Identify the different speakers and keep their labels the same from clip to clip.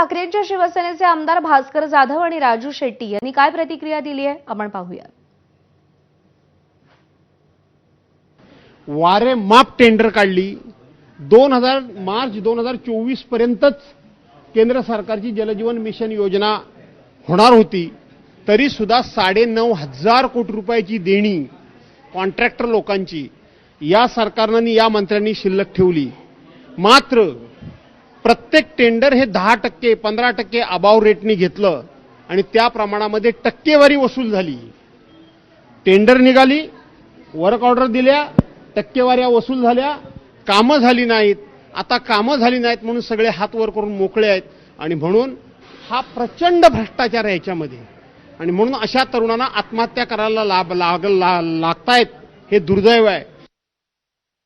Speaker 1: ठाकरेंच्या शिवसेनेचे आमदार भास्कर जाधव आणि राजू शेट्टी यांनी काय प्रतिक्रिया दिली आहे? आपण पाहूया.
Speaker 2: वारे माप टेंडर काढली. दोन हजार मार्च दोन हजार चोवीस पर्यंतच केंद्र सरकारची जलजीवन मिशन योजना होणार होती. तरी सुद्धा साडे नऊ हजार कोटी रुपयाची देणी कॉन्ट्रॅक्टर लोकांची या सरकारनं या मंत्र्यांनी शिल्लक ठेवली. मात्र प्रत्येक टेंडर हे दहा टक्के पंधरा टक्के अबाव रेटनी घेतलं आणि त्या प्रमाणामध्ये टक्केवारी वसूल झाली. टेंडर निघाली वर्क ऑर्डर दिल्या टक्केवाऱ्या वसूल झाल्या कामं झाली नाहीत. आता कामं झाली नाहीत म्हणून सगळे हात वर करून मोकळे आहेत आणि म्हणून हा प्रचंड भ्रष्टाचार आहे याच्यामध्ये. आणि म्हणून अशा तरुणांना आत्महत्या करायला लाभ लाग ला- लागतायत हे दुर्दैव आहे.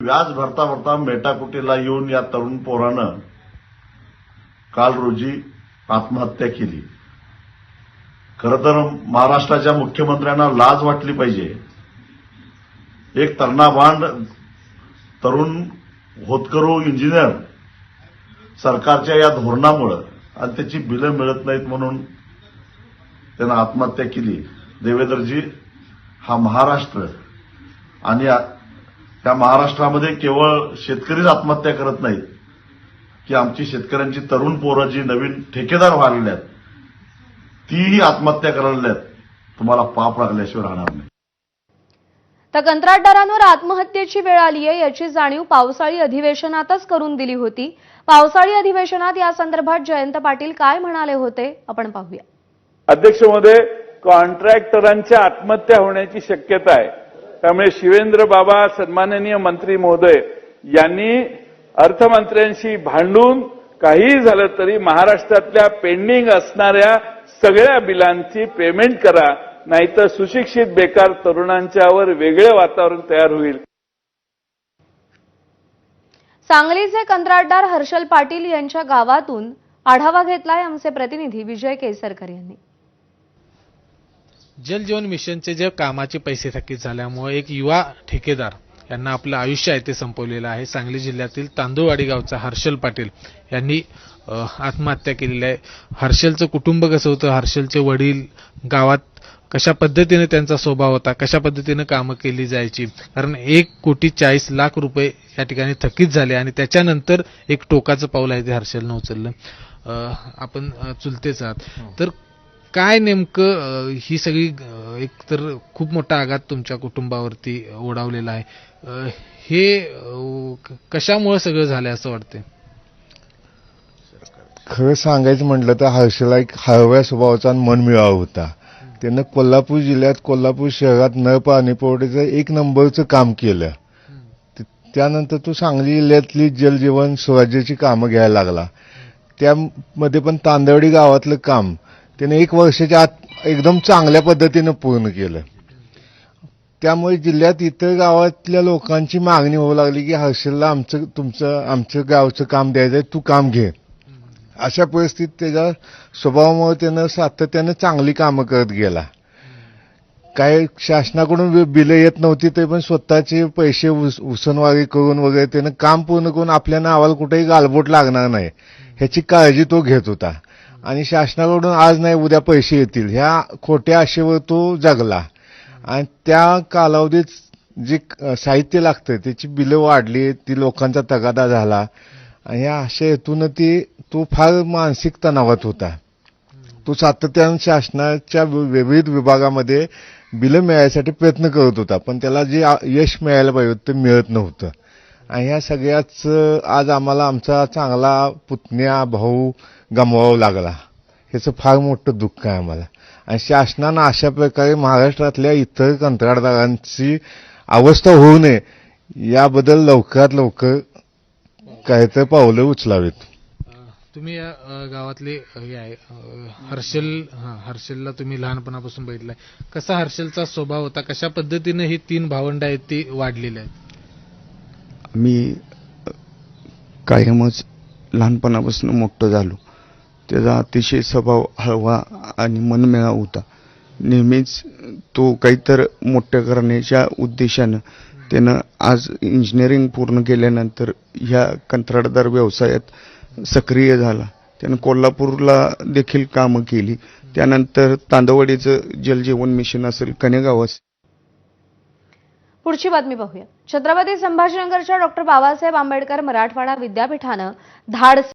Speaker 3: व्याज भरता भरता मेटाकुटीला येऊन या तरुण पोरानं काल रोजी आत्महत्या केली. खरं तर महाराष्ट्राच्या मुख्यमंत्र्यांना लाज वाटली पाहिजे. एक तरणाभांड तरुण होतकरू इंजिनियर सरकारच्या या धोरणामुळं आणि त्याची बिलं मिळत नाहीत म्हणून त्यानं आत्महत्या केली. देवेंद्रजी हा महाराष्ट्र आणि त्या महाराष्ट्रामध्ये केवळ शेतकरीच आत्महत्या करत नाहीत. की आमची शेतकऱ्यांची तरुण पोरं जी नवीन ठेकेदार व्हायला आहेत तीही आत्महत्या करायला आहेत तुम्हाला पाप लागल्याशिवाय राहणार नाही.
Speaker 1: तर कंत्राटदारांवर आत्महत्येची वेळ आली आहे याची जाणीव पावसाळी अधिवेशनातच करून दिली होती. पावसाळी अधिवेशनात या संदर्भात जयंत पाटील काय म्हणाले होते आपण पाहूया.
Speaker 4: अध्यक्ष महोदय कॉन्ट्रॅक्टरांच्या आत्महत्या होण्याची शक्यता आहे. त्यामुळे शिवेंद्र बाबा सन्माननीय मंत्री महोदय यांनी अर्थमंत्र्यांशी भांडून काहीही झालं तरी महाराष्ट्रातल्या पेंडिंग असणाऱ्या सगळ्या बिलांची पेमेंट करा नाहीतर सुशिक्षित बेकार तरुणांच्यावर वेगळे वातावरण तयार होईल.
Speaker 1: सांगलीचे कंत्राटदार हर्षल पाटील यांच्या गावातून आढावा घेतलाय आमचे प्रतिनिधी विजय केसरकर यांनी.
Speaker 5: जलजीवन मिशनचे जे कामाचे पैसे थकीत झाल्यामुळे एक युवा ठेकेदार त्यांना आपलं आयुष्य आहे ते संपवलेलं आहे. सांगली जिल्ह्यातील तांदूळवाडी गावचा हर्षल पाटील यांनी आत्महत्या केलेली आहे. हर्षलचं कुटुंब कसं होतं? हर्षलचे वडील गावात कशा पद्धतीने त्यांचा स्वभाव होता? कशा पद्धतीने कामं केली जायची? कारण एक कोटी चाळीस लाख रुपये या ठिकाणी थकीत झाले आणि त्याच्यानंतर एक टोकाचं पाऊल आहे ते हर्षलनं उचललं. आपण चुलतेच आहात. तर काय नेमकं ही सगळी एक तर खूप मोठा आघात तुमच्या कुटुंबावरती ओढावलेला आहे. हे कशामुळे सगळं झालं असं वाटते
Speaker 6: खरं सांगायचं म्हटलं तर हर्षला एक हळव्या स्वभावाचा आणि मनमिळावा होता. त्यानं कोल्हापूर जिल्ह्यात कोल्हापूर शहरात नळ पाणी पुरवठ्याचं एक नंबरचं काम केलं. त्यानंतर तो सांगली जिल्ह्यातली जलजीवन स्वराज्याची कामं घ्यायला लागला. त्यामध्ये पण तांदवडी गावातलं काम. त्याने एक वर्षाच्या आत एकदम चांगल्या पद्धतीनं पूर्ण केलं. त्यामुळे जिल्ह्यात इतर गावातल्या लोकांची मागणी होऊ लागली की हर्षलला आमचं तुमचं आमचं गावचं काम द्यायचं आहे तू काम घे. अशा परिस्थितीत त्याच्या स्वभावामुळे त्यानं सातत्यानं चांगली कामं करत गेला. काय शासनाकडून बिलं येत नव्हती ते पण स्वतःचे पैसे उस- उसनवारी करून वगैरे त्यानं काम पूर्ण करून आपल्या नावाला कुठेही गालबोट लागणार नाही. ह्याची काळजी तो घेत होता. आणि शासनाकडून आज नाही उद्या पैसे येतील. ह्या खोट्या आशेवर तो जगला. आणि त्या कालावधीत जे साहित्य लागतं त्याची बिलं वाढली ती लोकांचा तगादा झाला. आणि ह्या अशा हेतून ती तो फार मानसिक तणावात होता. तो सातत्यानं शासनाच्या वि- विविध विभागामध्ये बिलं मिळायसाठी प्रयत्न करत होता. पण त्याला जे यश मिळायला पाहिजे ते मिळत नव्हतं. आणि ह्या सगळ्याच आज आम्हाला आमचा चांगला पुतण्या भाऊ गमवावा लागला. ह्याचं फार मोठं दुःख आहे आम्हाला. आणि शासनानं अशा प्रकारे महाराष्ट्रातल्या इतर कंत्राटदारांची अवस्था होऊ नये याबद्दल लवकरात लवकर काहीतरी पावलं उचलावीत.
Speaker 5: तुम्ही या गावातले हे आहे हर्षल हर्षलला तुम्ही लहानपणापासून बघितलाय. कसा हर्षलचा स्वभाव होता? कशा पद्धतीने ही तीन भावंड आहेत ती वाढलेली आहेत?
Speaker 7: मी कायमच लहानपणापासून मोठं झालो. त्याचा अतिशय स्वभाव हळवा आणि मनमिळा होता. नेहमीच तो काहीतर मोठ्या करण्याच्या उद्देशानं त्यानं आज इंजिनिअरिंग पूर्ण केल्यानंतर ह्या कंत्राटदार व्यवसायात सक्रिय झाला. त्यानं कोल्हापूरला देखील कामं केली. त्यानंतर तांदवडीचं जलजीवन मिशन असेल कनेगाव असेल
Speaker 1: पुढची बातमी पाहूया छत्रपती संभाजीनगरच्या डॉक्टर बाबासाहेब आंबेडकर मराठवाडा विद्यापीठानं धाडस